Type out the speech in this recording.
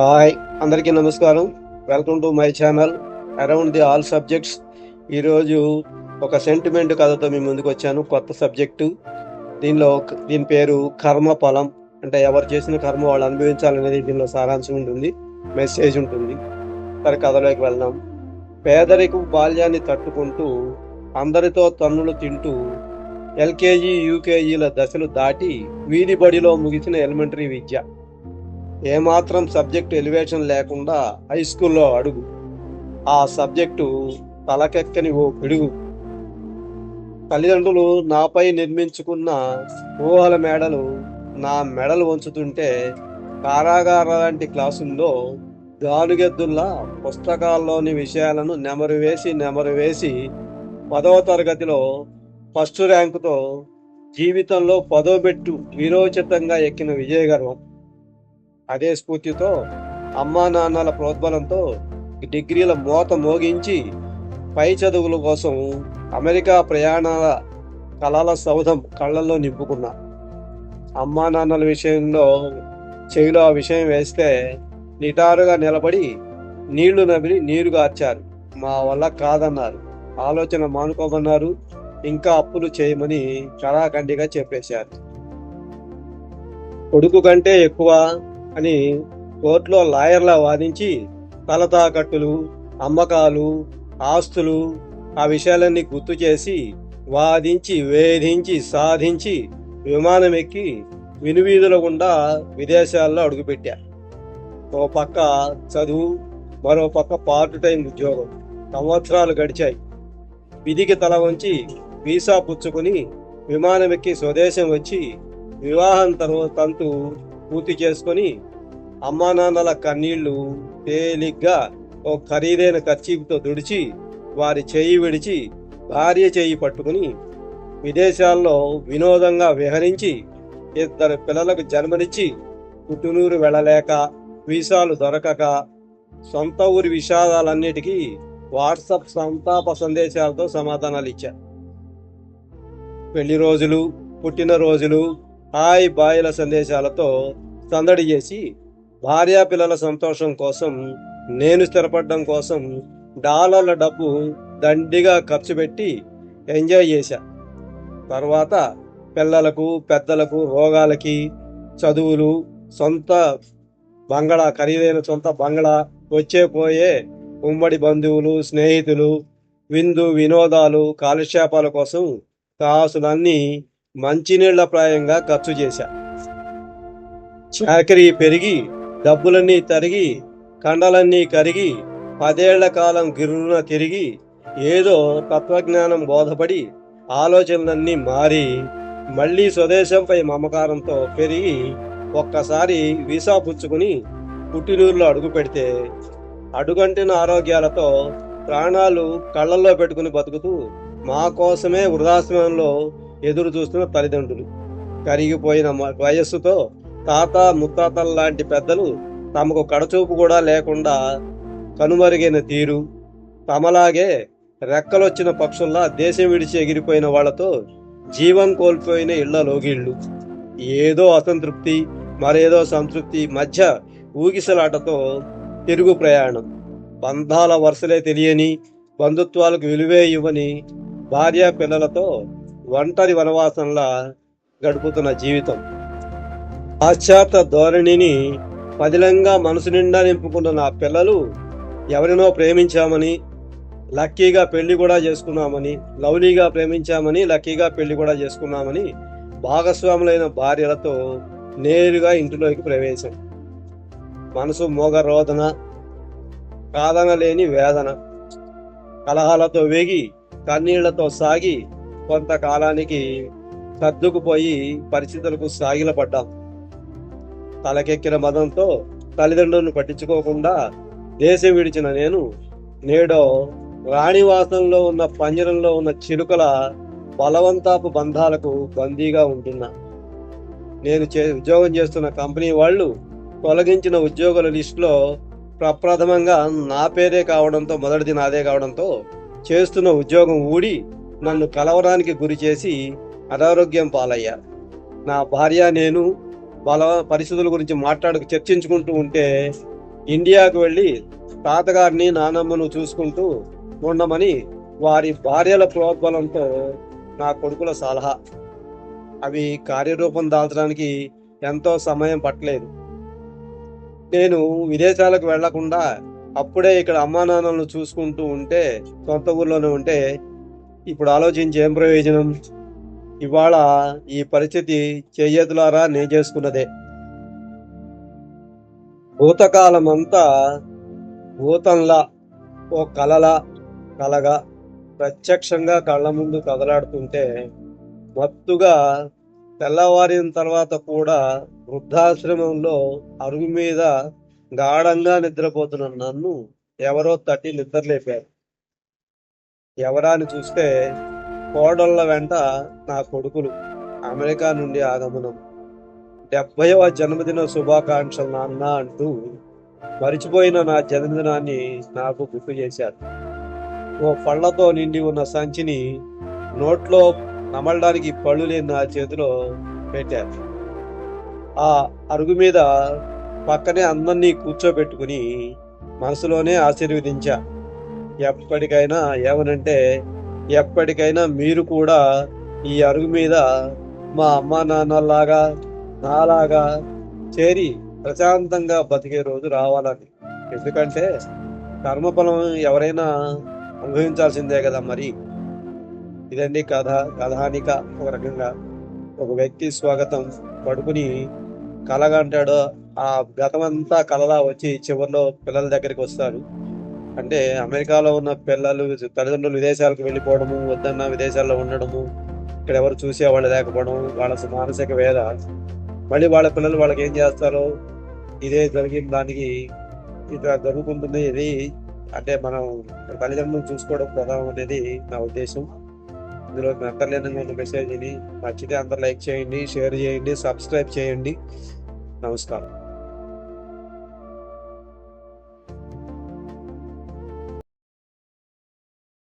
Hi అందరికీ నమస్కారం. Welcome to my channel around the all subjects ఈరోజు ఒక సెంటిమెంట్ కథతో మీ ముందుకు వచ్చాను కొత్త సబ్జెక్టు దీనిలో దీని పేరు కర్మ ఫలం అంటే ఎవరు చేసిన కర్మ వాళ్ళు అనుభవించాలనేది దీనిలో సారాంశం ఉంటుంది మెసేజ్ ఉంటుంది. సరే కథలోకి వెళ్దాం. పేదరికం బాల్యాన్ని తట్టుకుంటూ అందరితో తన్నులు తింటూ ఎల్కేజీ యూకేజీల దశలు దాటి వీధి బడిలో ముగిసిన ఎలిమెంటరీ విద్య. ఏమాత్రం సబ్జెక్టు ఎలివేషన్ లేకుండా హై స్కూల్లో అడుగు. ఆ సబ్జెక్టు తలకెక్కని ఓ పిడుగు. తల్లిదండ్రులు నాపై నిర్మించుకున్న ఊహల మేడలు నా మెడలు వంచుతుంటే కారాగార లాంటి క్లాసుల్లో దానుగెద్దుల్లా పుస్తకాల్లోని విషయాలను నెమరు వేసి నెమరు వేసి పదవ తరగతిలో ఫస్ట్ ర్యాంకుతో జీవితంలో పదో బెట్టు వీరోచితంగా ఎక్కిన విజయగర్వం. అదే స్ఫూర్తితో అమ్మా నాన్నల ప్రోద్బలంతో డిగ్రీల మోత మోగించి పై చదువుల కోసం అమెరికా ప్రయాణాల కళల సౌధం కళ్ళల్లో నింపుకున్నా. అమ్మా నాన్నల విషయంలో చెవిలో ఆ విషయం వేస్తే నిటారుగా నిలబడి నీళ్ళు నమిలి నీరు గార్చారు. మా వల్ల కాదన్నారు. ఆలోచన మానుకోమన్నారు. ఇంకా అప్పులు చేయమని కళాఖండిగా చెప్పేశారు. కొడుకు కంటే ఎక్కువ అని కోర్టులో లాయర్లా వాదించి తల తాకట్టులు అమ్మకాలు ఆస్తులు ఆ విషయాలన్నీ గుర్తు చేసి వాదించి వేధించి సాధించి విమానం ఎక్కి వినువీధుల గుండా విదేశాల్లో అడుగుపెట్టారు ఓ పక్క చదువు మరో పక్క పార్ట్ టైం ఉద్యోగం. సంవత్సరాలు గడిచాయి. విధికి తల వంచి వీసా పుచ్చుకుని విమానం ఎక్కి స్వదేశం వచ్చి వివాహం తర్వాత తంతు పూర్తి చేసుకొని అమ్మా నాన్నల కన్నీళ్ళు తేలిగ్గా ఓ ఖరీదైన ఖర్చీపుతో దుడిచి వారి చేయి విడిచి భార్య చేయి పట్టుకుని విదేశాల్లో వినోదంగా విహరించి ఇద్దరు పిల్లలకు జన్మనిచ్చి పుట్టునూరు వెళ్ళలేక వీసాలు దొరకక సొంత ఊరి విషాదాలన్నిటికీ వాట్సప్ సంతాప సందేశాలతో సమాధానాలు ఇచ్చా పెళ్ళి రోజులు పుట్టినరోజులు హాయ్ బాయిల సందేశాలతో సందడి చేసి భార్యా పిల్లల సంతోషం కోసం నేను స్థిరపడడం కోసం డాలర్ల డబ్బు దండిగా ఖర్చు పెట్టి ఎంజాయ్ చేశా. తర్వాత పిల్లలకు పెద్దలకు రోగాలకి చదువులు సొంత బంగళా ఖరీదైన సొంత బంగళా వచ్చే పోయే ఉమ్మడి బంధువులు స్నేహితులు విందు వినోదాలు కాలక్షేపాల కోసం కాసులన్నీ మంచినీళ్ళ ప్రాయంగా ఖర్చు చేశా. చాకరీ పెరిగి డబ్బులన్నీ తరిగి కండలన్నీ కరిగి పదేళ్ళ కాలం గిర్రున తిరిగి ఏదో తత్వజ్ఞానం బోధపడి ఆలోచనలన్నీ మారి మళ్ళీ స్వదేశంపై మమకారంతో పెరిగి ఒక్కసారి వీసా పుచ్చుకుని పుట్టినూరులో అడుగు పెడితే అడుగంటిన ఆరోగ్యాలతో ప్రాణాలు కళ్ళల్లో పెట్టుకుని బతుకుతూ మా కోసమే వృద్ధాశ్రమంలో ఎదురు చూస్తున్న తల్లిదండ్రులు. కరిగిపోయిన మ- వయస్సుతో తాత ముత్తాతల లాంటి పెద్దలు తమకు కడచూపు కూడా లేకుండా కనుమరుగైన తీరు తమలాగే రెక్కలొచ్చిన పక్షుల్లా దేశం విడిచి ఎగిరిపోయిన వాళ్ళతో జీవం కోల్పోయిన ఇళ్ళ లోగిళ్ళు. ఏదో అసంతృప్తి మరేదో సంతృప్తి మధ్య ఊగిసలాటతో తిరుగు ప్రయాణం. బంధాల వరుసలే తెలియని బంధుత్వాలకు విలువే ఇవ్వని భార్య పిల్లలతో ఒంటరి వనవాసంలా గడుపుతున్న జీవితం. పాశ్చాత్య ధోరణిని పదిలంగా మనసు నిండా నింపుకున్న నా పిల్లలు ఎవరినో ప్రేమించామని లక్కీగా పెళ్ళి కూడా చేసుకున్నామని లవ్లీగా ప్రేమించామని లక్కీగా పెళ్ళి కూడా చేసుకున్నామని భాగస్వాములైన భార్యలతో నేరుగా ఇంటిలోకి ప్రవేశం. మనసు మోగ రోదన కాదనలేని వేదన. కలహాలతో వేగి కన్నీళ్ళతో సాగి కొంతకాలానికి సర్దుకుపోయి పరిస్థితులకు సాగిలపడ్డాం. తలకెక్కిన మదంతో తల్లిదండ్రులను పట్టించుకోకుండా దేశం విడిచిన నేను నేడో రాణివాసంలో ఉన్న పంజరంలో ఉన్న చిలుకల బలవంతాపు బంధాలకు బందీగా ఉంటున్నా. నేను చే ఉద్యోగం చేస్తున్న కంపెనీ వాళ్ళు తొలగించిన ఉద్యోగుల లిస్టులో ప్రప్రథమంగా నా పేరే కావడంతో మొదటిది నాదే కావడంతో చేస్తున్న ఉద్యోగం ఊడి నన్ను కలవడానికి గురి చేసి అనారోగ్యం పాలయ్యా. నా భార్య నేను బల పరిస్థితుల గురించి మాట్లాడు చర్చించుకుంటూ ఉంటే ఇండియాకు వెళ్ళి తాతగారిని నానమ్మను చూసుకుంటూ ఉండమని వారి భార్యల ప్రోద్బలంతో నా కొడుకుల సలహా. అవి కార్యరూపం దాల్చడానికి ఎంతో సమయం పట్టలేదు. నేను విదేశాలకు వెళ్ళకుండా అప్పుడే ఇక్కడ అమ్మా నాన్నలను చూసుకుంటూ ఉంటే సొంత ఊర్లోనే ఉంటే ఇప్పుడు ఆలోచించి ఏం ప్రయోజనం? ఇవాళ ఈ పరిస్థితి చేయేతులారా నే చేసుకున్నదే. భూతకాలం అంతా భూతంలా ఓ కలలా కలగా ప్రత్యక్షంగా కళ్ళ ముందు కదలాడుతుంటే మత్తుగా తెల్లవారిన తర్వాత కూడా వృద్ధాశ్రమంలో అరుగు మీద గాఢంగా నిద్రపోతున్న నన్ను ఎవరో తట్టి నిద్రలేపారు. ఎవరాని చూస్తే కోడళ్ళ వెంట నా కొడుకులు అమెరికా నుండి ఆగమనం. డెబ్బైవ జన్మదిన శుభాకాంక్షలు నాన్న అంటూ మరిచిపోయిన నా జన్మదినాన్ని నాకు గుర్తు చేశారు. ఓ పళ్ళతో నిండి ఉన్న సంచిని నోట్లో నమలడానికి పళ్ళు లేని నా చేతిలో పెట్టారు. ఆ అరుగు మీద పక్కనే అందరినీ కూర్చోబెట్టుకుని మనసులోనే ఆశీర్వదించా. ఎప్పటికైనా ఏమనంటే ఎప్పటికైనా మీరు కూడా ఈ అరుగు మీద మా అమ్మ నాన్నలాగా నాలాగా చేరి ప్రశాంతంగా బతికే రోజు రావాలని ఎందుకంటే కర్మఫలం ఎవరైనా అనుభవించాల్సిందే కదా మరి. ఇదండి కథ కథానిక ఒక రకంగా. ఒక వ్యక్తి స్వాగతం పడుకుని కలగంటాడు ఆ గతమంతా కలలా వచ్చి చివరిలో పిల్లల దగ్గరికి వస్తారు. అంటే అమెరికాలో ఉన్న పిల్లలు తల్లిదండ్రులు విదేశాలకు వెళ్ళిపోవడము వద్దన్న విదేశాల్లో ఉండడము ఇక్కడ ఎవరు చూసేవాళ్ళు లేకపోవడం వాళ్ళ మానసిక వేద. మళ్ళీ వాళ్ళ పిల్లలు వాళ్ళకి ఏం చేస్తారో ఇదే జరిగిన దానికి ఇట్లా జరుగుతుంటుంది ఇది అంటే మనం తల్లిదండ్రులను చూసుకోవడం ప్రధానం అనేది నా ఉద్దేశం. ఇందులో అంతర్లీనంగా ఉన్న మెసేజ్ని నచ్చితే అందరు లైక్ చేయండి షేర్ చేయండి సబ్స్క్రైబ్ చేయండి. నమస్కారం.